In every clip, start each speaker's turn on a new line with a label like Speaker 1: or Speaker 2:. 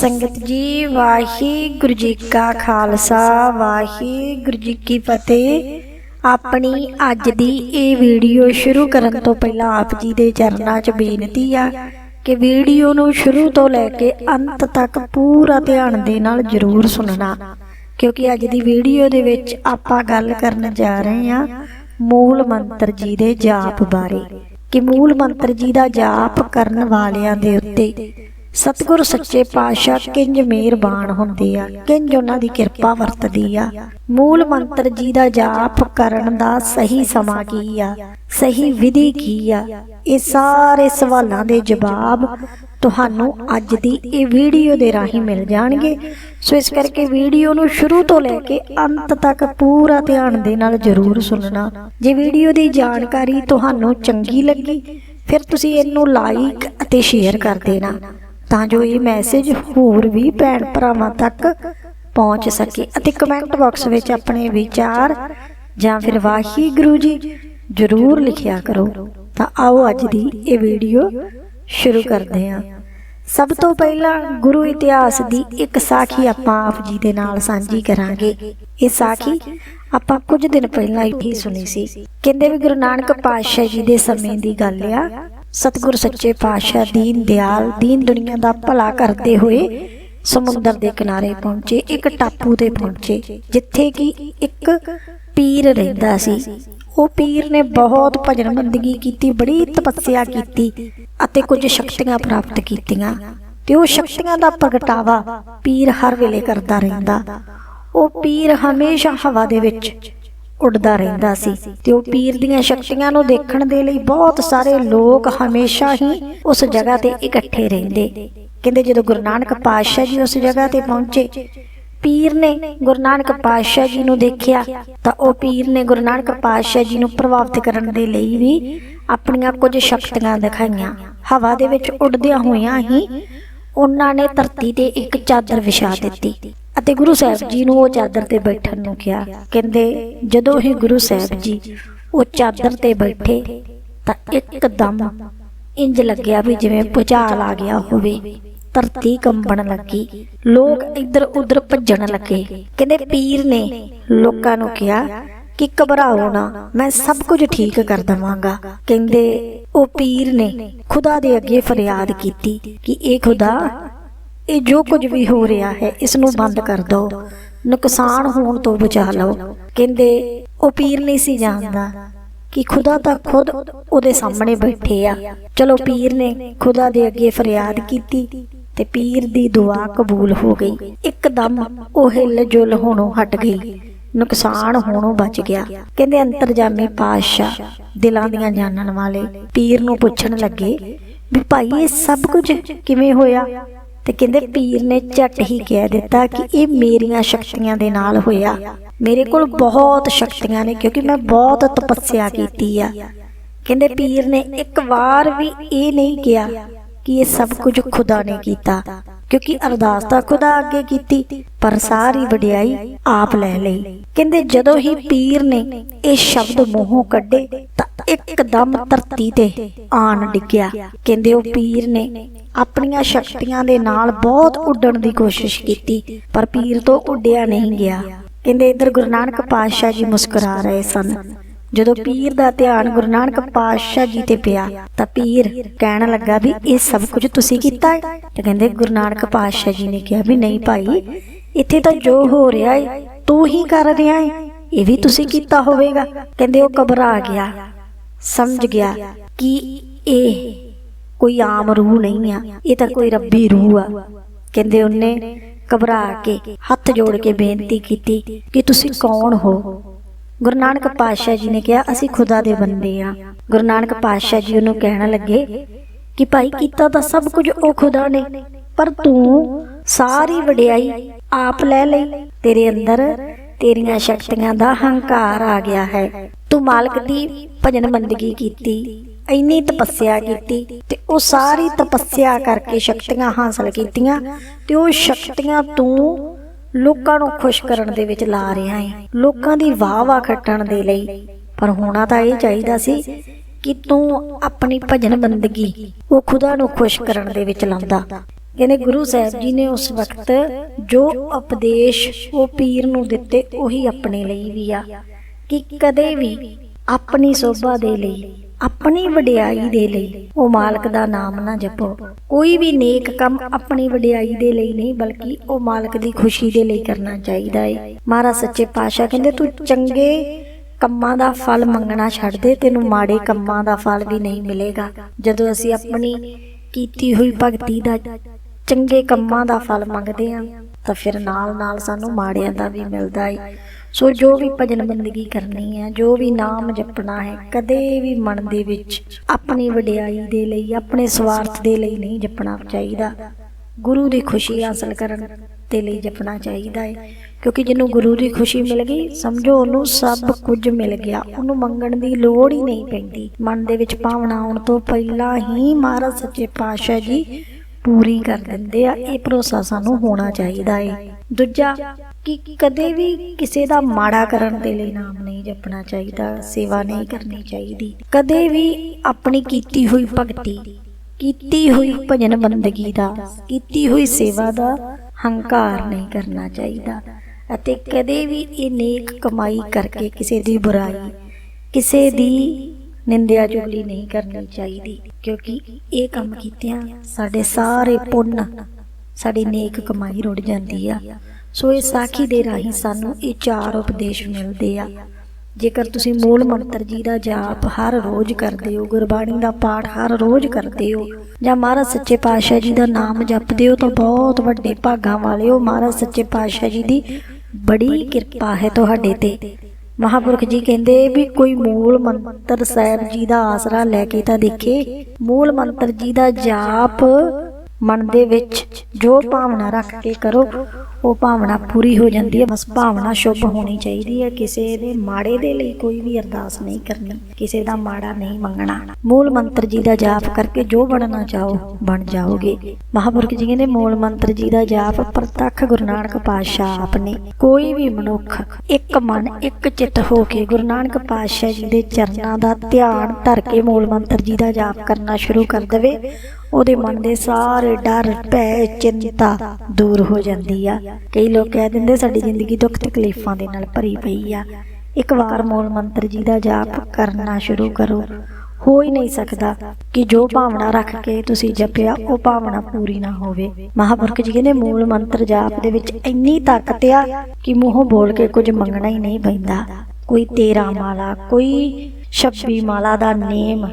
Speaker 1: ਸੰਗਤ ਜੀ ਵਾਹਿਗੁਰੂ ਜੀ ਕਾ ਖਾਲਸਾ ਵਾਹਿਗੁਰੂ ਜੀ ਕੀ ਫਤਿਹ। ਆਪਣੀ ਅੱਜ ਦੀ ਇਹ ਵੀਡੀਓ ਸ਼ੁਰੂ ਕਰਨ ਤੋਂ ਪਹਿਲਾਂ ਆਪ ਜੀ ਦੇ ਚਰਨਾਂ 'ਚ ਬੇਨਤੀ ਆ ਕਿ ਵੀਡੀਓ ਨੂੰ ਸ਼ੁਰੂ ਤੋਂ ਲੈ ਕੇ ਅੰਤ ਤੱਕ ਪੂਰਾ ਧਿਆਨ ਦੇ ਨਾਲ ਜ਼ਰੂਰ ਸੁਣਨਾ, ਕਿਉਂਕਿ ਅੱਜ ਦੀ ਵੀਡੀਓ ਦੇ ਵਿੱਚ ਆਪਾਂ ਗੱਲ ਕਰਨ ਜਾ ਰਹੇ ਹਾਂ ਮੂਲ ਮੰਤਰ ਜੀ ਦੇ ਜਾਪ ਬਾਰੇ। ਕਿ ਮੂਲ ਮੰਤਰ ਜੀ ਦਾ ਜਾਪ ਕਰਨ ਵਾਲਿਆਂ ਦੇ ਉੱਤੇ ਸਤਿਗੁਰ ਸੱਚੇ ਪਾਤਸ਼ਾਹ ਕਿੰਜ ਮਿਹਰਬਾਨ ਹੁੰਦੇ ਆ, ਕਿੰਜ ਉਹਨਾਂ ਦੀ ਕਿਰਪਾ ਵਰਤਦੀ ਆ। ਮੂਲ ਮੰਤਰ ਜੀ ਦਾ ਜਾਪ ਕਰਨ ਦਾ ਸਹੀ ਸਮਾਂ ਕੀ ਆ, ਸਹੀ ਵਿਧੀ ਕੀ ਆ, ਇਹ ਸਾਰੇ ਸਵਾਲਾਂ ਦੇ ਜਵਾਬ ਤੁਹਾਨੂੰ ਅੱਜ ਦੀ ਇਹ ਵੀਡੀਓ ਦੇ ਰਾਹੀਂ ਮਿਲ ਜਾਣਗੇ। ਸੋ ਇਸ ਕਰਕੇ ਵੀਡੀਓ ਨੂੰ ਸ਼ੁਰੂ ਤੋਂ ਲੈ ਕੇ ਅੰਤ ਤੱਕ ਪੂਰਾ ਧਿਆਨ ਦੇ ਨਾਲ ਜ਼ਰੂਰ ਸੁਣਨਾ। ਜੇ ਵੀਡੀਓ ਦੀ ਜਾਣਕਾਰੀ ਤੁਹਾਨੂੰ ਚੰਗੀ ਲੱਗੀ, ਫਿਰ ਤੁਸੀਂ ਇਹਨੂੰ ਲਾਈਕ ਅਤੇ ਸ਼ੇਅਰ ਕਰ ਦੇਣਾ। ਤਾਂ ਜੋ ਇਹ ਮੈਸੇਜ ਹੋਰ ਵੀ ਭੈਣ ਭਰਾਵਾਂ ਤੱਕ ਪਹੁੰਚ ਸਕੇ। ਅਤੇ ਕਮੈਂਟ ਬਾਕਸ ਵਿੱਚ ਆਪਣੇ ਵਿਚਾਰ ਜਾਂ ਫਿਰ ਵਾਹਿਗੁਰੂ ਜੀ ਜ਼ਰੂਰ ਲਿਖਿਆ ਕਰੋ। ਤਾਂ ਆਓ ਅੱਜ ਦੀ ਇਹ ਵੀਡੀਓ ਸ਼ੁਰੂ ਕਰਦੇ ਹਾਂ। ਸਭ ਤੋਂ ਪਹਿਲਾਂ ਗੁਰੂ ਇਤਿਹਾਸ ਦੀ ਇੱਕ ਸਾਖੀ ਆਪਾਂ ਆਪ ਜੀ ਦੇ ਨਾਲ ਸਾਂਝੀ ਕਰਾਂਗੇ। ਇਹ ਸਾਖੀ ਆਪਾਂ ਕੁਝ ਦਿਨ ਪਹਿਲਾਂ ਹੀ ਸੁਣੀ ਸੀ। ਕਹਿੰਦੇ ਵੀ ਗੁਰੂ ਨਾਨਕ ਪਾਤਸ਼ਾਹ ਜੀ ਦੇ ਸਮੇਂ ਦੀ ਗੱਲ ਆ। ਸਤਿਗੁਰ ਸੱਚੇ ਪਾਤਸ਼ਾਹ ਦੀਨ ਦਿਆਲ, ਦੀਨ ਦੁਨੀਆ ਦਾ ਭਲਾ ਕਰਦੇ ਹੋਏ ਸਮੁੰਦਰ ਦੇ ਕਿਨਾਰੇ ਪਹੁੰਚੇ, ਇੱਕ ਟਾਪੂ ਤੇ ਪਹੁੰਚੇ, ਜਿੱਥੇ ਕਿ ਇੱਕ ਪੀਰ ਰਹਿੰਦਾ ਸੀ। ਉਹ ਪੀਰ ਨੇ ਬਹੁਤ ਭਜਨ ਬੰਦਗੀ ਕੀਤੀ, ਬੜੀ ਤਪੱਸਿਆ ਕੀਤੀ ਅਤੇ ਕੁਝ ਸ਼ਕਤੀਆਂ ਪ੍ਰਾਪਤ ਕੀਤੀਆਂ ਤੇ ਉਹ ਸ਼ਕਤੀਆਂ ਦਾ ਪ੍ਰਗਟਾਵਾ ਪੀਰ ਹਰ ਵੇਲੇ ਕਰਦਾ ਰਹਿੰਦਾ। ਉਹ ਪੀਰ ਹਮੇਸ਼ਾ ਹਵਾ ਦੇ ਵਿੱਚ ਉੱਡਦਾ ਰਹਿੰਦਾ ਸੀ ਤੇ ਉਹ ਪੀਰ ਦੀਆਂ ਸ਼ਕਤੀਆਂ ਨੂੰ ਦੇਖਣ ਦੇ ਲਈ ਬਹੁਤ ਸਾਰੇ ਲੋਕ ਹਮੇਸ਼ਾ ਹੀ ਉਸ ਜਗ੍ਹਾ ਤੇ ਇਕੱਠੇ ਰਹਿੰਦੇ। ਕਹਿੰਦੇ ਜਦੋਂ ਗੁਰੂ ਨਾਨਕ ਪਾਤਸ਼ਾਹ ਜੀ ਉਸ ਜਗ੍ਹਾ ਤੇ ਪਹੁੰਚੇ, ਪੀਰ ਨੇ ਗੁਰੂ ਨਾਨਕ ਪਾਤਸ਼ਾਹ ਜੀ ਨੂੰ ਦੇਖਿਆ ਤਾਂ ਉਹ ਪੀਰ ਨੇ ਗੁਰੂ ਨਾਨਕ ਪਾਤਸ਼ਾਹ ਜੀ ਨੂੰ ਪ੍ਰਭਾਵਿਤ ਕਰਨ ਦੇ ਲਈ ਵੀ ਆਪਣੀਆਂ ਕੁਝ ਸ਼ਕਤੀਆਂ ਦਿਖਾਈਆਂ। ਹਵਾ ਦੇ ਵਿੱਚ ਉੱਡਦਿਆਂ ਹੋਇਆਂ ਹੀ ਉਹਨਾਂ ਨੇ ਧਰਤੀ ਤੇ ਇੱਕ ਚਾਦਰ ਵਿਛਾ ਦਿੱਤੀ। ਅਤੇ ਗੁਰੂ ਸਾਹਿਬ ਜੀ ਨੂੰ ਉਹ ਚਾਦਰ ਤੇ ਬੈਠਣ ਨੂੰ ਕਿਹਾ। ਕਹਿੰਦੇ, ਜਦੋਂ ਹੀ ਗੁਰੂ ਸਾਹਿਬ ਜੀ ਉਹ ਚਾਦਰ ਤੇ ਬੈਠੇ, ਤਾਂ ਇੱਕਦਮ ਇੰਜ ਲੱਗਿਆ ਵੀ ਜਿਵੇਂ ਭੁਚਾਲ ਆ ਗਿਆ ਹੋਵੇ। ਧਰਤੀ ਕੰਬਣ ਲੱਗੀ। ਲੋਕ ਇੱਧਰ ਉੱਧਰ ਭੱਜਣ ਲੱਗੇ। ਕਹਿੰਦੇ, ਪੀਰ ਨੇ ਲੋਕਾਂ ਨੂੰ ਕਿਹਾ ਕਿ ਘਬਰਾਓ ਨਾ, ਮੈਂ ਸਭ ਕੁਝ ਠੀਕ ਕਰ ਦਵਾਂਗਾ। ਕਹਿੰਦੇ, ਉਹ ਪੀਰ ਨੇ ਖੁਦਾ ਦੇ ਅੱਗੇ ਫਰਿਆਦ ਕੀਤੀ ਕਿ ਇਹ ਖੁਦਾ ਇਹ ਜੋ ਕੁਝ ਵੀ ਹੋ ਰਿਹਾ ਹੈ, ਇਸ ਨੂੰ ਬੰਦ ਕਰ ਦਿਓ ਨੁਕਸਾਨ ਹੋਣ ਤੋਂ ਬਚਾ ਲਓ। ਕਹਿੰਦੇ, ਉਹ ਪੀਰ ਨਹੀਂ ਸੀ ਜਾਣਦਾ ਕਿ ਖੁਦਾ ਤਾਂ ਖੁਦ ਉਹਦੇ ਸਾਹਮਣੇ ਬੈਠੇ ਆ। ਚਲੋ ਪੀਰ ਨੇ ਖੁਦਾ ਦੇ ਅੱਗੇ ਫਰਿਆਦ ਕੀਤੀ ਤੇ ਪੀਰ ਦੀ ਦੁਆ ਕਬੂਲ ਹੋ ਗਈ। ਇੱਕਦਮ ਉਹ ਹਿੱਲ ਜੁਲ ਹੋਣੋਂ ਹਟ ਗਈ। ਨੁਕਸਾਨ ਹੋਣੋਂ ਬਚ ਗਿਆ। ਕਹਿੰਦੇ, ਅੰਤਰਜਾਮੀ ਪਾਤਸ਼ਾਹ ਦਿਲਾਂ ਦੀਆਂ ਜਾਣਨ ਵਾਲੇ ਪੀਰ ਨੂੰ ਪੁੱਛਣ ਲੱਗੇ ਵੀ ਭਾਈ, ਇਹ ਸਭ ਕੁਝ ਕਿਵੇਂ ਹੋਇਆ? ਤੇ ਕਹਿੰਦੇ ਪੀਰ ਨੇ ਝਟ ਹੀ ਕਹਿ ਦਿੱਤਾ ਕਿ ਇਹ ਮੇਰੀਆਂ ਸ਼ਕਤੀਆਂ ਦੇ ਨਾਲ ਹੋਇਆ। ਮੇਰੇ ਕੋਲ ਬਹੁਤ ਸ਼ਕਤੀਆਂ ਨੇ ਕਿਉਂਕਿ ਮੈਂ ਬਹੁਤ ਤਪੱਸਿਆ ਕੀਤੀ ਆ। ਕਹਿੰਦੇ ਪੀਰ ਨੇ ਇੱਕ ਵਾਰ ਵੀ ਇਹ ਨਹੀਂ ਕਿਹਾ ਕਿ ਇਹ ਸਭ ਕੁਝ ਖੁਦਾ ਨੇ ਕੀਤਾ, ਕਿਉਂਕਿ ਅਰਦਾਸ ਤਾਂ ਖੁਦਾ ਅੱਗੇ ਕੀਤੀ, ਪਰ ਸਾਰੀ ਵਡਿਆਈ ਆਪ ਲੈ ਲਈ। ਕਹਿੰਦੇ ਜਦੋਂ ਹੀ ਪੀਰ ਨੇ ਇਹ ਸ਼ਬਦ ਮੂੰਹੋਂ ਕੱਢੇ ਤਾਂ ਇੱਕਦਮ ਧਰਤੀ ਤੇ ਆਣ ਡਿੱਗਿਆ। ਕਹਿੰਦੇ ਉਹ ਪੀਰ ਨੇ ਆਪਣੀਆਂ ਸ਼ਕਤੀਆਂ ਦੇ ਨਾਲ ਬਹੁਤ ਉੱਡਣ ਦੀ ਕੋਸ਼ਿਸ਼ ਕੀਤੀ, ਪਰ ਪੀਰ ਤੋਂ ਉੱਡਿਆ ਨਹੀਂ ਗਿਆ। ਕਹਿੰਦੇ ਇਧਰ ਗੁਰੂ ਨਾਨਕ ਪਾਤਸ਼ਾਹ ਜੀ ਮੁਸਕਰਾ ਰਹੇ ਸਨ। ਜਦੋਂ ਪੀਰ ਦਾ ਧਿਆਨ ਗੁਰੂ ਨਾਨਕ ਪਾਤਸ਼ਾਹ ਜੀ ਤੇ ਪਿਆ, ਤਾਂ ਪੀਰ ਕਹਿਣ ਲੱਗਾ ਵੀ ਇਹ ਸਭ ਕੁਝ ਤੁਸੀਂ ਕੀਤਾ ਹੈ? ਤੇ ਕਹਿੰਦੇ ਗੁਰੂ ਨਾਨਕ ਪਾਤਸ਼ਾਹ ਜੀ ਨੇ ਕਿਹਾ ਵੀ ਨਹੀਂ ਭਾਈ, ਇੱਥੇ ਤਾਂ ਜੋ ਹੋ ਰਿਹਾ ਹੈ ਤੂੰ ਹੀ ਕਰ ਰਿਹਾ ਹੈ ਇਹ ਵੀ ਤੁਸੀਂ ਕੀਤਾ ਹੋਵੇਗਾ। ਕਹਿੰਦੇ ਉਹ ਘਬਰਾ ਗਿਆ, ਸਮਝ ਗਿਆ ਕਿ ਇਹ ਕੋਈ ਆਮ ਰੂਹ ਨਹੀਂ ਆ, ਇਹ ਤਾਂ ਕੋਈ ਰੱਬੀ ਰੂਹ ਆ। ਕਹਿੰਦੇ ਉਹਨੇ ਘਬਰਾ ਕੇ ਹੱਥ ਜੋੜ ਕੇ ਬੇਨਤੀ ਕੀਤੀ ਕਿ ਤੁਸੀਂ ਕੌਣ ਹੋ? ਗੁਰੂ ਨਾਨਕ ਪਾਤਸ਼ਾਹ ਜੀ ਨੇ ਕਿਹਾ, ਅਸੀਂ ਖੁਦਾ ਦੇ ਬੰਦੇ ਆ। ਗੁਰੂ ਨਾਨਕ ਪਾਤਸ਼ਾਹ ਜੀ ਉਹਨੂੰ ਕਹਿਣ ਲੱਗੇ ਕਿ ਭਾਈ ਕੀਤਾ ਤਾਂ ਸਭ ਕੁਝ ਉਹ ਖੁਦਾ ਨੇ, ਪਰ ਤੂੰ ਸਾਰੀ ਵਡਿਆਈ ਆਪ ਲੈ ਲਈ। ਤੇਰੇ ਅੰਦਰ ਤੇਰੀਆਂ ਸ਼ਕਤੀਆਂ ਦਾ ਹੰਕਾਰ ਆ ਗਿਆ ਹੈ। ਤੂੰ ਮਾਲਕ ਦੀ ਭਜਨ ਬੰਦਗੀ ਕੀਤੀ। ਇੰਨੀ ਤਪੱਸਿਆ ਕੀਤੀ ਤੇ ਉਹ ਸਾਰੀ ਤਪੱਸਿਆ ਕਰਕੇ ਸ਼ਕਤੀਆਂ ਹਾਸਲ ਕੀਤੀਆਂ ਤੇ ਉਹ ਸ਼ਕਤੀਆਂ ਤੂੰ ਲੋਕਾਂ ਨੂੰ ਖੁਸ਼ ਕਰਨ ਦੇ ਵਿੱਚ ਲਾ ਰਿਹਾ ਹੈ ਲੋਕਾਂ ਦੀ ਵਾਹ-ਵਾਹ ਖੱਟਣ ਦੇ ਲਈ। ਪਰ ਹੋਣਾ ਤਾਂ ਇਹ ਚਾਹੀਦਾ ਸੀ ਕਿ ਤੂੰ ਆਪਣੀ ਭਜਨ ਬੰਦਗੀ ਉਹ ਖੁਦਾ ਨੂੰ ਖੁਸ਼ ਕਰਨ ਦੇ ਵਿੱਚ ਲਾਉਂਦਾ। ਕਹਿੰਦੇ ਗੁਰੂ ਸਾਹਿਬ ਜੀ ਨੇ ਉਸ ਵਕਤ ਜੋ ਉਪਦੇਸ਼ ਉਹ ਪੀਰ ਨੂੰ ਦਿੱਤੇ ਉਹੀ ਆਪਣੇ ਲਈ ਵੀ ਆ। ਕਿ ਕਦੇ ਵੀ ਆਪਣੀ ਸੋਭਾ ਦੇ ਲਈ ਆਪਣੀ ਵਡਿਆਈ ਦੇ ਲਈ। ਉਹ ਮਾਲਕ ਦਾ ਨਾਮ ਨਾ ਜਪੋ। ਕੋਈ ਵੀ ਨੇਕ ਕੰਮ ਆਪਣੀ ਵਡਿਆਈ ਦੇ ਲਈ ਨਹੀਂ, ਬਲਕਿ ਉਹ ਮਾਲਕ ਦੀ ਖੁਸ਼ੀ ਦੇ ਲਈ ਕਰਨਾ ਚਾਹੀਦਾ ਹੈ ਮਹਾਰਾਜ ਸੱਚੇ ਪਾਤਸ਼ਾਹ ਕਹਿੰਦੇ, ਤੂੰ ਚੰਗੇ ਕੰਮਾਂ ਦਾ ਫਲ ਮੰਗਣਾ ਛੱਡ ਦੇ, ਤੈਨੂੰ ਮਾੜੇ ਕੰਮਾਂ ਦਾ ਫਲ ਵੀ ਨਹੀਂ ਮਿਲੇਗਾ। ਜਦੋਂ ਅਸੀਂ ਆਪਣੀ ਕੀਤੀ ਹੋਈ ਭਗਤੀ ਦਾ ਚੰਗੇ ਕੰਮਾਂ ਦਾ ਫਲ ਮੰਗਦੇ ਹਾਂ ਤਾਂ ਫਿਰ ਨਾਲ ਨਾਲ ਸਾਨੂੰ ਮਾੜਿਆਂ ਦਾ ਵੀ ਮਿਲਦਾ ਹੈ ਸੋ ਜੋ ਵੀ ਭਜਨ ਬੰਦਗੀ ਕਰਨੀ ਹੈ ਜੋ ਵੀ ਨਾਮ ਜਪਣਾ ਹੈ, ਕਦੇ ਵੀ ਮਨ ਦੇ ਵਿੱਚ ਆਪਣੀ ਵਡਿਆਈ ਦੇ ਲਈ, ਆਪਣੇ ਸਵਾਰਥ ਦੇ ਲਈ ਨਹੀਂ ਜਪਣਾ ਚਾਹੀਦਾ। ਗੁਰੂ ਦੀ ਖੁਸ਼ੀ ਹਾਸਲ ਕਰਨ ਦੇ ਲਈ ਜਪਣਾ ਚਾਹੀਦਾ ਹੈ। ਕਿਉਂਕਿ ਜਿਹਨੂੰ ਗੁਰੂ ਦੀ ਖੁਸ਼ੀ ਮਿਲ ਗਈ, ਸਮਝੋ ਉਹਨੂੰ ਸਭ ਕੁਝ ਮਿਲ ਗਿਆ। ਉਹਨੂੰ ਮੰਗਣ ਦੀ ਲੋੜ ਹੀ ਨਹੀਂ ਪੈਂਦੀ। ਮਨ ਦੇ ਵਿੱਚ ਭਾਵਨਾ ਆਉਣ ਤੋਂ ਪਹਿਲਾਂ ਹੀ ਮਹਾਰਾਜ ਸੱਚੇ ਪਾਤਸ਼ਾਹ ਜੀ ਪੂਰੀ ਕਰ ਦਿੰਦੇ ਆ। ਇਹ ਭਰੋਸਾ ਸਾਨੂੰ ਹੋਣਾ ਚਾਹੀਦਾ ਹੈ। ਦੂਜਾ ਕਿ ਕਦੇ ਵੀ ਕਿਸੇ ਦਾ ਮਾੜਾ ਕਰਨ ਦੇ ਲਈ ਨਾਮ ਨਹੀਂ ਜਪਣਾ ਚਾਹੀਦਾ, ਸੇਵਾ ਨਹੀਂ ਕਰਨੀ ਚਾਹੀਦੀ। ਕਦੇ ਵੀ ਆਪਣੀ ਕੀਤੀ ਹੋਈ ਭਗਤੀ, ਕੀਤੀ ਹੋਈ ਭਜਨ ਬੰਦਗੀ ਦਾ, ਕੀਤੀ ਹੋਈ ਸੇਵਾ ਦਾ ਹੰਕਾਰ ਨਹੀਂ ਕਰਨਾ ਚਾਹੀਦਾ। ਅਤੇ ਕਦੇ ਵੀ ਇਹ ਨੇਕ ਕਮਾਈ ਕਰਕੇ ਕਿਸੇ ਦੀ ਬੁਰਾਈ, ਕਿਸੇ ਦੀ ਨਿੰਦਿਆ ਚੁਗਲੀ ਨਹੀਂ ਕਰਨੀ ਚਾਹੀਦੀ। ਕਿਉਂਕਿ ਇਹ ਕੰਮ ਕੀਤਿਆਂ ਸਾਡੇ ਸਾਰੇ ਪੁੰਨ, ਸਾਡੀ ਨੇਕ ਕਮਾਈ ਰੁੜ ਜਾਂਦੀ ਆ। ਸੋ ਇਹ ਸਾਖੀ ਦੇ ਰਾਹੀਂ ਸਾਨੂੰ ਇਹ ਚਾਰ ਉਪਦੇਸ਼ ਮਿਲਦੇ ਆ। ਜੇਕਰ ਤੁਸੀਂ ਮੂਲ ਮੰਤਰ ਜੀ ਦਾ ਜਾਪ ਹਰ ਰੋਜ਼ ਕਰਦੇ ਹੋ, ਗੁਰਬਾਣੀ ਦਾ ਪਾਠ ਹਰ ਰੋਜ਼ ਕਰਦੇ ਹੋ, ਜਾਂ ਮਹਾਰਾਜ ਸੱਚੇ ਪਾਤਸ਼ਾਹ ਜੀ ਦਾ ਨਾਮ ਜਪਦੇ ਹੋ, ਤਾਂ ਬਹੁਤ ਵੱਡੇ ਭਾਗਾਂ ਵਾਲੇ ਹੋ। ਮਹਾਰਾਜ ਸੱਚੇ ਪਾਤਸ਼ਾਹ ਜੀ ਦੀ ਬੜੀ ਕਿਰਪਾ ਹੈ ਤੁਹਾਡੇ ਤੇ। ਮਹਾਪੁਰਖ ਜੀ ਕਹਿੰਦੇ ਵੀ ਕੋਈ ਮੂਲ ਮੰਤਰ ਸਾਹਿਬ ਜੀ ਦਾ ਆਸਰਾ ਲੈ ਕੇ ਤਾਂ ਦੇਖੇ। ਮੂਲ ਮੰਤਰ ਜੀ ਦਾ ਜਾਪ ਮਨ ਦੇ ਵਿੱਚ ਜੋ ਭਾਵਨਾ ਰੱਖ ਕੇ ਕਰੋ ਉਹ ਭਾਵਨਾ ਪੂਰੀ ਹੋ ਜਾਂਦੀ ਹੈ, ਬਸ ਭਾਵਨਾ ਸ਼ੁਭ ਹੋਣੀ ਚਾਹੀਦੀ ਹੈ। ਕਿਸੇ ਦੇ ਮਾੜੇ ਦੇ ਲਈ ਕੋਈ ਵੀ ਅਰਦਾਸ ਨਹੀਂ ਕਰਨੀ, ਕਿਸੇ ਦਾ ਮਾੜਾ ਨਹੀਂ ਮੰਗਣਾ। ਮੂਲ ਮੰਤਰ ਜੀ ਦਾ ਜਾਪ ਕਰਕੇ ਜੋ ਬਣਨਾ ਚਾਹੋ, ਬਣ ਜਾਓਗੇ। ਮਹਾਪੁਰਖ ਜੀ ਕਹਿੰਦੇ, ਮੂਲ ਮੰਤਰ ਜੀ ਦਾ ਜਾਪ ਪ੍ਰਤੱਖ ਗੁਰੂ ਨਾਨਕ ਪਾਤਸ਼ਾਹ ਆਪ ਨੇ ਕੋਈ ਵੀ ਮਨੁੱਖ ਇੱਕ ਮਨ, ਇੱਕ ਚਿੱਤ ਹੋ ਕੇ ਗੁਰੂ ਨਾਨਕ ਪਾਤਸ਼ਾਹ ਜੀ ਦੇ ਚਰਨਾਂ ਦਾ ਧਿਆਨ ਧਰ ਕੇ ਮੂਲ ਮੰਤਰ ਜੀ ਦਾ ਜਾਪ ਕਰਨਾ ਸ਼ੁਰੂ ਕਰ ਦੇਵੇ, ਉਹਦੇ ਮਨ ਦੇ ਸਾਰੇ ਡਰ, ਭੈ, ਚਿੰਤਾ ਦੂਰ ਹੋ ਜਾਂਦੀ ਆ। ਕਈ ਲੋਕ ਕਹਿ ਦਿੰਦੇ ਸਾਡੀ ਜ਼ਿੰਦਗੀ ਦੁੱਖ ਤਕਲੀਫਾਂ ਦੇ ਨਾਲ ਭਰੀ ਪਈ ਆ। ਇੱਕ ਵਾਰ ਮੂਲ ਮੰਤਰ ਜੀ ਦਾ ਜਾਪ ਕਰਨਾ ਸ਼ੁਰੂ ਕਰੋ। ਹੋ ਹੀ ਨਹੀਂ ਸਕਦਾ ਕਿ ਜੋ ਭਾਵਨਾ ਰੱਖ ਕੇ ਤੁਸੀਂ ਜਪਿਆ, ਉਹ ਭਾਵਨਾ ਪੂਰੀ ਨਾ ਹੋਵੇ। ਮਹਾਪੁਰਖ ਜੀ ਕਹਿੰਦੇ, ਮੂਲ ਮੰਤਰ ਜਾਪ ਦੇ ਵਿੱਚ ਇੰਨੀ ਤਾਕਤ ਆ ਕਿ ਮੂੰਹੋਂ ਬੋਲ ਕੇ ਕੁਝ ਮੰਗਣਾ ਹੀ ਨਹੀਂ ਪੈਂਦਾ। ਕੋਈ 13 ਮਾਲਾ, ਕੋਈ 26 ਮਾਲਾ ਦਾ ਨੇਮ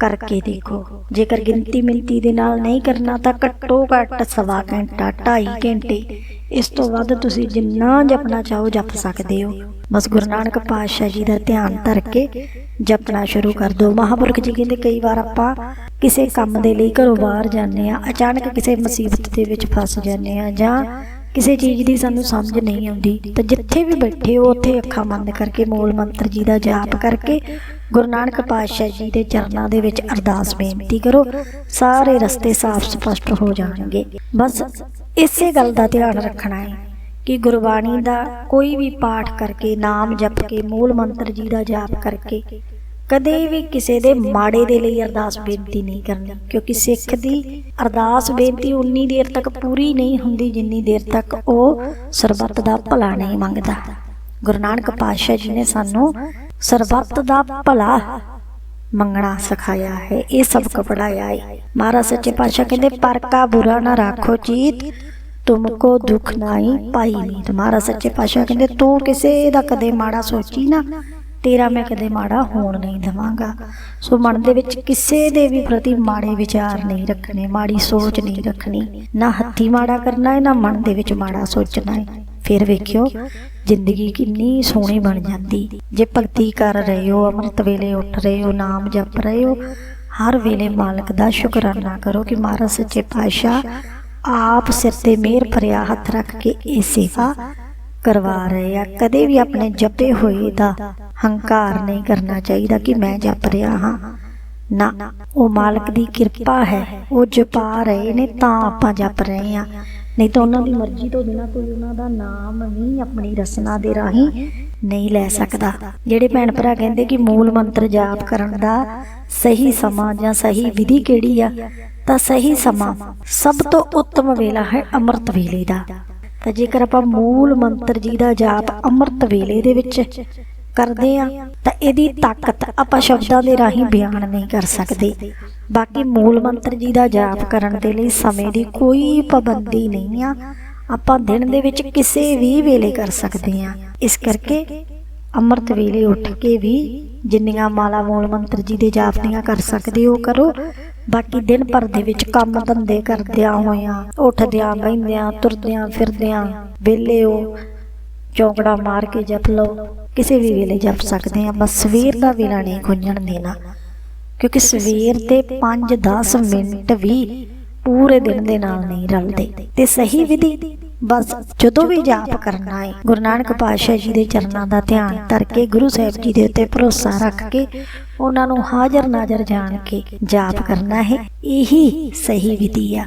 Speaker 1: ਕਰਕੇ ਦੇਖੋ। ਜੇਕਰ ਗਿਣਤੀ ਮਿੰਤੀ ਦੇ ਨਾਲ ਨਹੀਂ ਕਰਨਾ ਤਾਂ ਘੱਟੋ ਘੱਟ ਸਵਾ ਘੰਟਾ 2.5 ਘੰਟੇ ਇਸ ਤੋਂ ਵੱਧ ਤੁਸੀਂ ਜਿੰਨਾ ਜਪਣਾ ਚਾਹੋ ਜਪ ਸਕਦੇ ਹੋ। ਬਸ ਗੁਰੂ ਨਾਨਕ ਪਾਤਸ਼ਾਹ ਜੀ ਦਾ ਧਿਆਨ ਧਰ ਕੇ ਜਪਣਾ ਸ਼ੁਰੂ ਕਰ ਦਿਓ। ਮਹਾਪੁਰਖ ਜੀ ਕਹਿੰਦੇ ਕਈ ਵਾਰ ਆਪਾਂ ਕਿਸੇ ਕੰਮ ਦੇ ਲਈ ਘਰੋਂ ਬਾਹਰ ਜਾਂਦੇ ਆ ਅਚਾਨਕ ਕਿਸੇ ਮੁਸੀਬਤ ਦੇ ਵਿੱਚ ਫਸ ਜਾਂਦੇ ਆ ਜਾਂ ਕਿਸੇ ਚੀਜ਼ ਦੀ ਸਾਨੂੰ ਸਮਝ ਨਹੀਂ ਆਉਂਦੀ, ਤਾਂ ਜਿੱਥੇ ਵੀ ਬੈਠੇ ਹੋ, ਉੱਥੇ ਅੱਖਾਂ ਬੰਦ ਕਰਕੇ ਮੂਲ ਮੰਤਰ ਜੀ ਦਾ ਜਾਪ ਕਰਕੇ ਗੁਰੂ ਨਾਨਕ ਪਾਤਸ਼ਾਹ ਜੀ ਦੇ ਚਰਨਾਂ ਦੇ ਵਿੱਚ ਅਰਦਾਸ ਬੇਨਤੀ ਕਰੋ, ਸਾਰੇ ਰਸਤੇ ਸਾਫ਼ ਸਪਸ਼ਟ ਹੋ ਜਾਣਗੇ। ਬਸ ਇਸੇ ਗੱਲ ਦਾ ਧਿਆਨ ਰੱਖਣਾ ਹੈ ਕਿ ਗੁਰਬਾਣੀ ਦਾ ਕੋਈ ਵੀ ਪਾਠ ਕਰਕੇ, ਨਾਮ ਜਪ ਕੇ, ਮੂਲ ਮੰਤਰ ਜੀ ਦਾ ਜਾਪ ਕਰਕੇ ਕਦੇ ਵੀ ਕਿਸੇ ਦੇ ਮਾੜੇ ਦੇ ਲਈ ਅਰਦਾਸ ਬੇਨਤੀ ਨਹੀਂ ਕਰਨੀ, ਕਿਉਂਕਿ ਸਿੱਖ ਦੀ ਅਰਦਾਸ ਬੇਨਤੀ ਉਨੀ ਦੇਰ ਤੱਕ ਪੂਰੀ ਨਹੀਂ ਹੁੰਦੀ ਜਿੰਨੀ ਦੇਰ ਤੱਕ ਉਹ ਸਰਬੱਤ ਦਾ ਭਲਾ ਨਹੀਂ ਮੰਗਦਾ। ਗੁਰੂ ਨਾਨਕ ਪਾਤਸ਼ਾਹ ਜੀ ਨੇ ਸਾਨੂੰ ਸਰਬੱਤ ਦਾ ਭਲਾ ਮੰਗਣਾ ਸਿਖਾਇਆ ਹੈ, ਇਹ ਸਬਕ ਪੜਾਇਆ ਹੈ। ਮਹਾਰਾਜ ਸੱਚੇ ਪਾਤਸ਼ਾਹ ਕਹਿੰਦੇ, ਪਰ ਕਾ ਬੁਰਾ ਨਾ ਰੱਖੋ ਚੀਤ ਤੁਮਕੋ ਦੁੱਖ ਨਹੀਂ ਪਾਈ ਨੀਤ ਮਹਾਰਾਜ ਸੱਚੇ ਪਾਤਸ਼ਾਹ ਕਹਿੰਦੇ, ਤੂੰ ਕਿਸੇ ਦਾ ਕਦੇ ਮਾੜਾ ਸੋਚੀ ਨਾ, ਤੇਰਾ ਮੈਂ ਕਦੇ ਮਾੜਾ ਹੋਣ ਨਹੀਂ ਦਵਾਂਗਾ। ਸੋ ਮਨ ਦੇ ਵਿੱਚ ਕਿਸੇ ਦੇ ਵੀ ਪ੍ਰਤੀ ਮਾੜੇ ਵਿਚਾਰ ਨਹੀਂ ਰੱਖਣੇ, ਮਾੜੀ ਸੋਚ ਨਹੀਂ ਰੱਖਣੀ। ਨਾ ਹੱਥੀ ਮਾੜਾ ਕਰਨਾ ਹੈ, ਨਾ ਮਨ ਦੇ ਵਿੱਚ ਮਾੜਾ ਸੋਚਣਾ ਹੈ। ਫਿਰ ਵੇਖਿਓ, ਜ਼ਿੰਦਗੀ ਕਿੰਨੀ ਸੋਹਣੀ ਬਣ ਜਾਂਦੀ। ਜੇ ਭਗਤੀ ਕਰ ਰਹੇ ਹੋ, ਅੰਮ੍ਰਿਤ ਵੇਲੇ ਉੱਠ ਰਹੇ ਹੋ, ਨਾਮ ਜਪ ਰਹੇ ਹੋ, ਹਰ ਵੇਲੇ ਮਾਲਕ ਦਾ ਸ਼ੁਕਰਾਨਾ ਕਰੋ ਕਿ ਮਹਾਰਾਜ ਸੱਚੇ ਪਾਤਸ਼ਾਹ ਆਪ ਸਿਰ ਤੇ ਮਿਹਰ ਭਰਿਆ ਹੱਥ ਰੱਖ ਕੇ ਇਹ ਸੇਵਾ ਕਰਵਾ ਰਹੇ ਆ। ਕਦੇ ਵੀ ਆਪਣੇ ਜਪੇ ਹੋਏ ਦਾ ਹੰਕਾਰ ਨਹੀਂ ਕਰਨਾ ਚਾਹੀਦਾ ਕਿ ਮੈਂ ਜਪ ਰਿਹਾ ਹਾਂ। ਨਾ, ਉਹ ਮਾਲਕ ਦੀ ਕਿਰਪਾ ਹੈ, ਉਹ ਜਪਾ ਰਹੇ ਨੇ ਤਾਂ ਆਪਾਂ ਜਪ ਰਹੇ ਆ ਨਹੀਂ ਤਾਂ ਉਹਨਾਂ ਦੀ ਮਰਜ਼ੀ ਤੋਂ ਬਿਨਾਂ ਕੋਈ ਉਹਨਾਂ ਦਾ ਨਾਮ ਵੀ ਆਪਣੀ ਰਸਨਾ ਦੇ ਰਾਹੀਂ ਨਹੀਂ ਲੈ ਸਕਦਾ। ਜਿਹੜੇ ਭੈਣ ਭਰਾ ਕਹਿੰਦੇ ਕਿ ਮੂਲ ਮੰਤਰ ਜਾਪ ਕਰਨ ਦਾ ਸਹੀ ਸਮਾਂ ਜਾਂ ਸਹੀ ਵਿਧੀ ਕਿਹੜੀ ਆ, ਤਾਂ ਸਹੀ ਸਮਾਂ ਸਭ ਤੋਂ ਉੱਤਮ ਵੇਲਾ ਹੈ ਅੰਮ੍ਰਿਤ ਵੇਲੇ ਦਾ। ਤਾਂ ਜੇਕਰ ਆਪਾਂ ਮੂਲ ਮੰਤਰ ਜੀ ਦਾ ਜਾਪ ਅੰਮ੍ਰਿਤ ਵੇਲੇ ਦੇ ਵਿੱਚ ਕਰਦੇ ਆ ਤਾਂ ਇਹਦੀ ਤਾਕਤ ਆਪਾਂ ਸ਼ਬਦਾਂ ਦੇ ਰਾਹੀਂ ਬਿਆਨ ਨਹੀਂ ਕਰ ਸਕਦੇ। ਬਾਕੀ ਮੂਲ ਮੰਤਰ ਜੀ ਦਾ ਜਾਪ ਕਰਨ ਦੇ ਲਈ ਸਮੇਂ ਦੀ ਕੋਈ ਪਾਬੰਦੀ ਨਹੀਂ ਆ। ਆਪਾਂ ਦਿਨ ਦੇ ਵਿੱਚ ਕਿਸੇ ਵੀ ਵੇਲੇ ਕਰ ਸਕਦੇ ਆ ਇਸ ਕਰਕੇ ਅੰਮ੍ਰਿਤ ਵੇਲੇ ਉੱਠ ਕੇ ਵੀ ਜਿੰਨੀਆਂ ਮਾਲਾ ਮੂਲ ਮੰਤਰ ਜੀ ਦੇ ਜਾਪ ਦੀਆਂ ਕਰ ਸਕਦੇ ਹੋ ਕਰੋ। ਬਾਕੀ ਦਿਨ ਭਰ ਦੇ ਵਿੱਚ ਕੰਮ ਧੰਦੇ ਕਰਦਿਆਂ ਹੋਇਆਂ, ਉੱਠਦਿਆਂ, ਬਹਿੰਦਿਆਂ, ਤੁਰਦਿਆਂ, ਫਿਰਦਿਆਂ, ਵਿਹਲੇ ਹੋ, ਚੌਂਕੜਾ ਮਾਰ ਕੇ ਜਪ ਲਓ। ਕਿਸੇ ਵੀ ਵੇਲੇ ਜਪ ਸਕਦੇ ਆ ਬਸ ਸਵੇਰ ਦਾ ਵੇਲਾ ਨਹੀਂ ਖੁੰਝਣ ਦੇਣਾ। ਕਿਉਂਕਿ ਸਵੇਰ ਦੇ 5-10 ਮਿੰਟ ਵੀ ਪੂਰੇ ਦਿਨ ਦੇ ਨਾਲ ਨਹੀਂ ਰਲਦੇ। ਤੇ ਸਹੀ ਵਿਧੀ, ਬਸ ਜਦੋਂ ਵੀ ਜਾਪ ਕਰਨਾ ਹੈ ਗੁਰੂ ਨਾਨਕ ਪਾਤਸ਼ਾਹ ਜੀ ਦੇ ਚਰਨਾਂ ਦਾ ਧਿਆਨ ਧਰ ਕੇ ਗੁਰੂ ਸਾਹਿਬ ਜੀ ਦੇ ਉੱਤੇ ਭਰੋਸਾ ਰੱਖ ਕੇ ਉਹਨਾਂ ਨੂੰ ਹਾਜ਼ਰ ਨਾਜ਼ਰ ਜਾਣ ਕੇ ਜਾਪ ਕਰਨਾ ਹੈ, ਇਹੀ ਸਹੀ ਵਿਧੀ ਆ।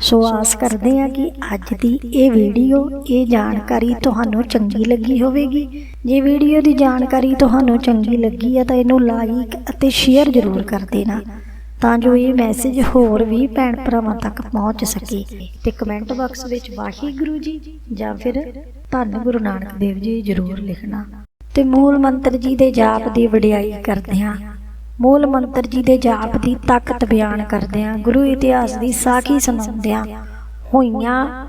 Speaker 1: ਸੋ ਆਸ ਕਰਦੇ ਹਾਂ ਕਿ ਅੱਜ ਦੀ ਇਹ ਵੀਡੀਓ, ਇਹ ਜਾਣਕਾਰੀ ਤੁਹਾਨੂੰ ਚੰਗੀ ਲੱਗੀ ਹੋਵੇਗੀ। ਜੇ ਵੀਡੀਓ ਦੀ ਜਾਣਕਾਰੀ ਤੁਹਾਨੂੰ ਚੰਗੀ ਲੱਗੀ ਹੈ ਤਾਂ ਇਹਨੂੰ ਲਾਈਕ ਅਤੇ ਸ਼ੇਅਰ ਜ਼ਰੂਰ ਕਰ ਦੇਣਾ, ਤਾਂ ਜੋ ਇਹ ਮੈਸੇਜ ਹੋਰ ਵੀ ਭੈਣ ਭਰਾਵਾਂ ਤੱਕ ਪਹੁੰਚ ਸਕੇ। ਤੇ ਕਮੈਂਟ ਬਾਕਸ ਵਿੱਚ ਵਾਹਿਗੁਰੂ ਜੀ ਜਾਂ ਫਿਰ ਧੰਨ ਗੁਰੂ ਨਾਨਕ ਦੇਵ ਜੀ ਜ਼ਰੂਰ ਲਿਖਣਾ। ਤੇ ਮੂਲ ਮੰਤਰ ਜੀ ਦੇ ਜਾਪ ਦੀ ਵਡਿਆਈ ਕਰਦੇ ਹਾਂ। ਮੂਲ ਮੰਤਰ ਜੀ ਦੇ ਜਾਪ ਦੀ ਤਾਕਤ ਬਿਆਨ ਕਰਦਿਆਂ ਗੁਰੂ ਇਤਿਹਾਸ ਦੀ ਸਾਖੀ ਸੁਣਾਉਂਦਿਆਂ ਹੋਈਆਂ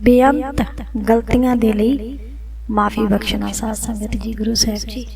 Speaker 1: ਬੇਅੰਤ ਗਲਤੀਆਂ ਦੇ ਲਈ ਮਾਫੀ ਬਖਸ਼ਣਾ ਸਾਧ ਸੰਗਤ ਜੀ, ਗੁਰੂ ਸਾਹਿਬ ਜੀ।